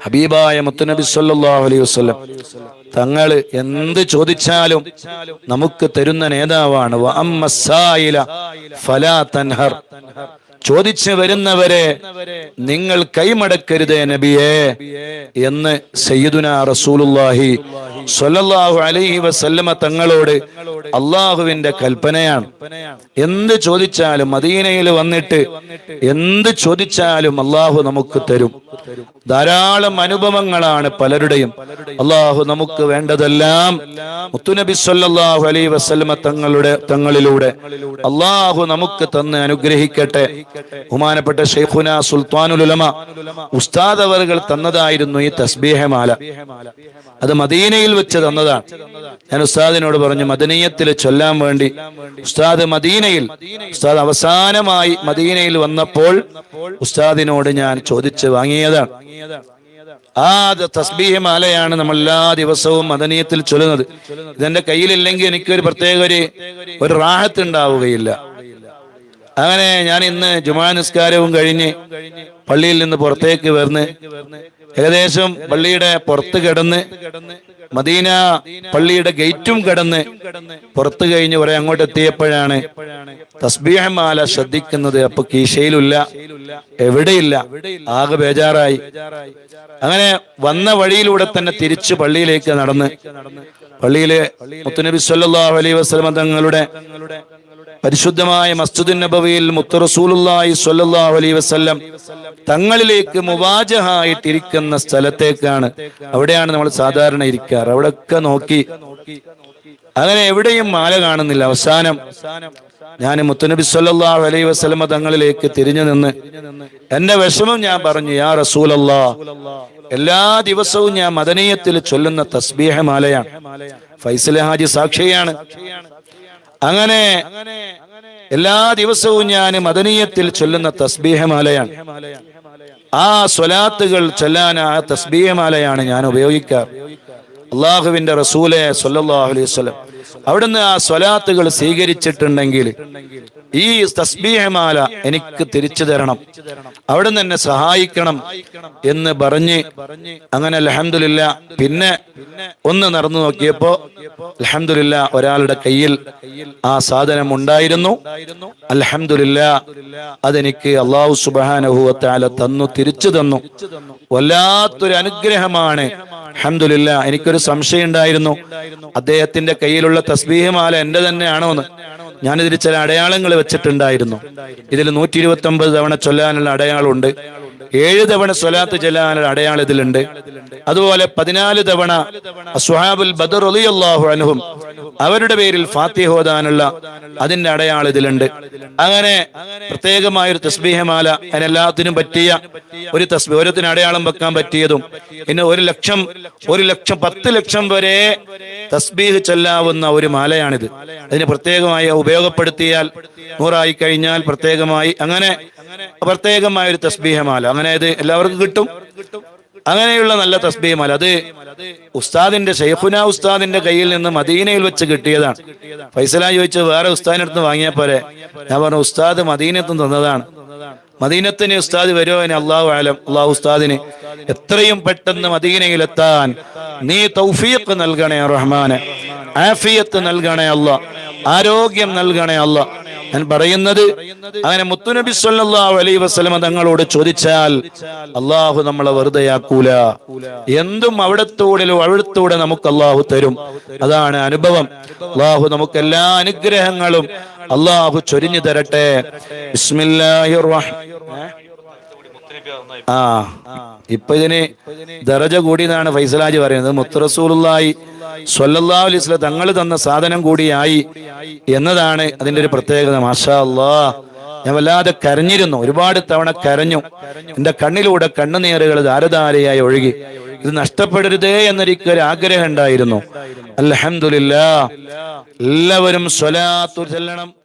ഹബീബായ മുത്തുനബി സല്ലല്ലാഹു അലൈഹി വസല്ലം തങ്ങൾ എന്ത് ചോദിച്ചാലും നമുക്ക് തരുന്ന നേതാവാണ്. തൻഹർ. ചോദിച്ചു വരുന്നവരെ നിങ്ങൾ കൈമടക്കരുതേ നബിയേ എന്ന് സയ്യിദുന റസൂലുള്ളാഹി സ്വല്ലല്ലാഹു അലൈഹി വസല്ലമ തങ്ങളോട് അള്ളാഹുവിന്റെ കൽപ്പനയാണ്. എന്ത് ചോദിച്ചാലും മദീനയിൽ വന്നിട്ട് എന്ത് ചോദിച്ചാലും അള്ളാഹു നമുക്ക് തരും. ധാരാളം അനുഭവങ്ങളാണ് പലരുടെയും. അള്ളാഹു നമുക്ക് വേണ്ടതെല്ലാം മുത്തുനബി സല്ലല്ലാഹു അലൈഹി വസല്ലമ തങ്ങളുടെ തങ്ങളിലൂടെ അള്ളാഹു നമുക്ക് തന്ന് അനുഗ്രഹിക്കട്ടെ. ബഹുമാനപ്പെട്ട ഷെയ്ഖുന സുൽത്താനുൽ ഉലമ ഉസ്താദ് അവറുകൾ തന്നതായിരുന്നു ഈ തസ്ബീഹമാല അത് മദീനയിൽ വെച്ച് തന്നതാണ് ഞാൻ ഉസ്താദിനോട് പറഞ്ഞു മദനീയത്തിൽ ചൊല്ലാൻ വേണ്ടി. ഉസ്താദ് മദീനയിൽ ഉസ്താദ് അവസാനമായി മദീനയിൽ വന്നപ്പോൾ ഉസ്താദിനോട് ഞാൻ ചോദിച്ചു വാങ്ങിയതാണ് ആ തസ്ബീഹ് മാലയാണ് നമ്മൾ എല്ലാ ദിവസവും മദനീയത്തിൽ ചൊല്ലുന്നത്. ഇതെന്റെ കയ്യിലില്ലെങ്കിൽ എനിക്ക് ഒരു പ്രത്യേക ഒരു ഒരു റാഹത്ത് ഉണ്ടാവുകയില്ല. അങ്ങനെ ഞാൻ ഇന്ന് ജുമാ നിസ്കാരവും കഴിഞ്ഞ് പള്ളിയിൽ നിന്ന് പുറത്തേക്ക് വരുന്ന് ഏകദേശം പള്ളിയുടെ പുറത്ത് കിടന്ന് മദീന പള്ളിയുടെ ഗേറ്റും കടന്ന് പുറത്തു കഴിഞ്ഞ് കുറെ അങ്ങോട്ട് എത്തിയപ്പോഴാണ് തസ്ബീഹമാല ശ്രദ്ധിക്കുന്നത്. അപ്പൊ കീശയിലില്ല എവിടെയില്ല ആകെ ബേജാറായി. അങ്ങനെ വന്ന വഴിയിലൂടെ തന്നെ തിരിച്ചു പള്ളിയിലേക്ക് നടന്ന് പള്ളിയിലെ മുത്തുനബി സല്ലല്ലാഹു അലൈഹി വസല്ലം തങ്ങളുടെ പരിശുദ്ധമായ മസ്ജിദുൻ നബവിയിൽ മുത്ത് റസൂലുള്ളാഹി സ്വല്ലല്ലാഹു അലൈഹി വസല്ലം തങ്ങളിലേക്ക് മുവാജഹായിട്ടിരിക്കുന്ന സ്ഥലത്തേക്കാണ്. അവിടെയാണ് നമ്മൾ സാധാരണ ഇരിക്കാറ്. അവിടെയൊക്കെ നോക്കി. അങ്ങനെ എവിടെയും മാല കാണുന്നില്ല. അവസാനം ഞാൻ മുത്തുനബി സല്ലാ അലൈഹി വസ്ലമ തങ്ങളിലേക്ക് തിരിഞ്ഞു നിന്ന് എന്റെ വിഷമം ഞാൻ പറഞ്ഞു യാ റസൂലല്ലാ എല്ലാ ദിവസവും ഞാൻ മദനീയത്തിൽ ചൊല്ലുന്ന തസ്ബീഹ മാലയാണ്. ഫൈസൽ ഹാജി സാക്ഷിയാണ്. അങ്ങനെ എല്ലാ ദിവസവും ഞാൻ മദനീയത്തിൽ ചൊല്ലുന്ന തസ്ബീഹമാലയാണ് ആ സ്വലാത്തുകൾ ചൊല്ലാൻ ആ തസ്ബീയമാലയാണ് ഞാൻ ഉപയോഗിക്കാറ് അള്ളാഹുവിന്റെ റസൂലെ സല്ലല്ലാഹു അലൈഹി വസല്ലം. അവിടുന്ന് ആ സ്വലാത്തുകൾ സ്വീകരിച്ചിട്ടുണ്ടെങ്കിൽ ഈ തസ്ബീഹമാല എനിക്ക് തിരിച്ചു തരണം. അവിടുന്ന് എന്നെ സഹായിക്കണം എന്ന് പറഞ്ഞ് അങ്ങനെ അലഹമില്ല പിന്നെ ഒന്ന് നടന്നു നോക്കിയപ്പോ അലഹമില്ല ഒരാളുടെ കയ്യിൽ ആ സാധനം ഉണ്ടായിരുന്നു. അലഹമില്ല അതെനിക്ക് അള്ളാഹു സുബാനഹുവത്താല തന്നു തിരിച്ചു തന്നു. വല്ലാത്തൊരു അനുഗ്രഹമാണ്. അലഹമില്ല എനിക്കൊരു സംശയം ഉണ്ടായിരുന്നു അദ്ദേഹത്തിന്റെ കയ്യിലുള്ള തസ്ബീഹമാല എന്റെ തന്നെയാണോ എന്ന് ഞാനിതിൽ ചില അടയാളങ്ങൾ വെച്ചിട്ടുണ്ടായിരുന്നു. ഇതിൽ നൂറ്റി ഇരുപത്തി ഒമ്പത് തവണ ചൊല്ലാനുള്ള അടയാളമുണ്ട്. ഏഴ് തവണ സ്വലാത്ത് ചെല്ലാനുള്ള അടയാളം ഇതിലുണ്ട്. അതുപോലെ പതിനാല് തവണ അസ്ഹാബുൽ ബദർ അൻഹും അവരുടെ പേരിൽ ഫാത്തിഹ ഓതാനുള്ള അതിന്റെ അടയാളം ഇതിലുണ്ട്. അങ്ങനെ പ്രത്യേകമായ ഒരു തസ്ബീഹമാല അതിനെല്ലാത്തിനും പറ്റിയ ഒരു തസ്ബീ ഓരോത്തിന് അടയാളം വെക്കാൻ പറ്റിയതും പിന്നെ ഒരു ലക്ഷം ഒരു ലക്ഷം പത്ത് ലക്ഷം വരെ തസ്ബീഹ് ചൊല്ലാവുന്ന ഒരു മാലയാണിത്. അതിന് പ്രത്യേകമായി ഉപയോഗപ്പെടുത്തിയാൽ നൂറായി കഴിഞ്ഞാൽ പ്രത്യേകമായി. അങ്ങനെ പ്രത്യേകമായ ഒരു തസ്ബീഹമാല. അങ്ങനെ ഇത് എല്ലാവർക്കും കിട്ടും. അങ്ങനെയുള്ള നല്ല തസ്ബീഹമാല. അത് ഉസ്താദിന്റെ ഷെയ്ഖുന ഉസ്താദിന്റെ കയ്യിൽ നിന്ന് മദീനയിൽ വെച്ച് കിട്ടിയതാണ്. ഫൈസല ചോദിച്ചു വേറെ ഉസ്താദിന്റെ അടുത്ത് വാങ്ങിയാൽ പോരെ? ഞാൻ പറഞ്ഞു ഉസ്താദ് മദീനത്തും തന്നതാണ്. മദീനത്തിന് ഉസ്താദ് വരുമോ എന്നെ അള്ളാഹു ആലം അള്ളാഹു ഉസ്താദിന് എത്രയും പെട്ടെന്ന് മദീനയിൽ എത്താൻ നീ തൗഫീഖ് നൽകണേ റഹ്മാനെ. ആഫിയത്ത് നൽകണേ അല്ല ആരോഗ്യം നൽകണേ അല്ല ഞാൻ പറയുന്നത് അങ്ങനെ മുത്തുനബി സല്ലല്ലാഹു അലൈഹി വസല്ലമ തങ്ങളോട് ചോദിച്ചാൽ അള്ളാഹു നമ്മളെ വെറുതെയാക്കൂല. എന്തും അവിടത്തോടെ അവിടത്തൂടെ നമുക്ക് അള്ളാഹു തരും. അതാണ് അനുഭവം. അള്ളാഹു നമുക്ക് എല്ലാ അനുഗ്രഹങ്ങളും അള്ളാഹു ചൊരിഞ്ഞു തരട്ടെ. ബിസ്മില്ലാഹിർ ആ ഇപ്പൊ ഇതിന് ദറജ കൂടി എന്നാണ് ഫൈസലാജി പറയുന്നത്. മുത്തറസൂലുള്ളാഹി സ്വല്ലല്ലാഹു അലൈഹി വസല്ലം തങ്ങൾ തന്ന സാധനം കൂടിയായി എന്നതാണ് അതിന്റെ ഒരു പ്രത്യേകത. മാഷാ അല്ലാ ഞാൻ വല്ലാതെ കരഞ്ഞിരുന്നു. ഒരുപാട് തവണ കരഞ്ഞു. എന്റെ കണ്ണിലൂടെ കണ്ണുനീറുകൾ ധാരധാരയായി ഒഴുകി. ഇത് നഷ്ടപ്പെടരുതേ എന്നൊരിക്കൽ ആഗ്രഹം ഉണ്ടായിരുന്നു. അലഹമില്ല എല്ലാവരും സ്വലാത്തു ചെല്ലണം.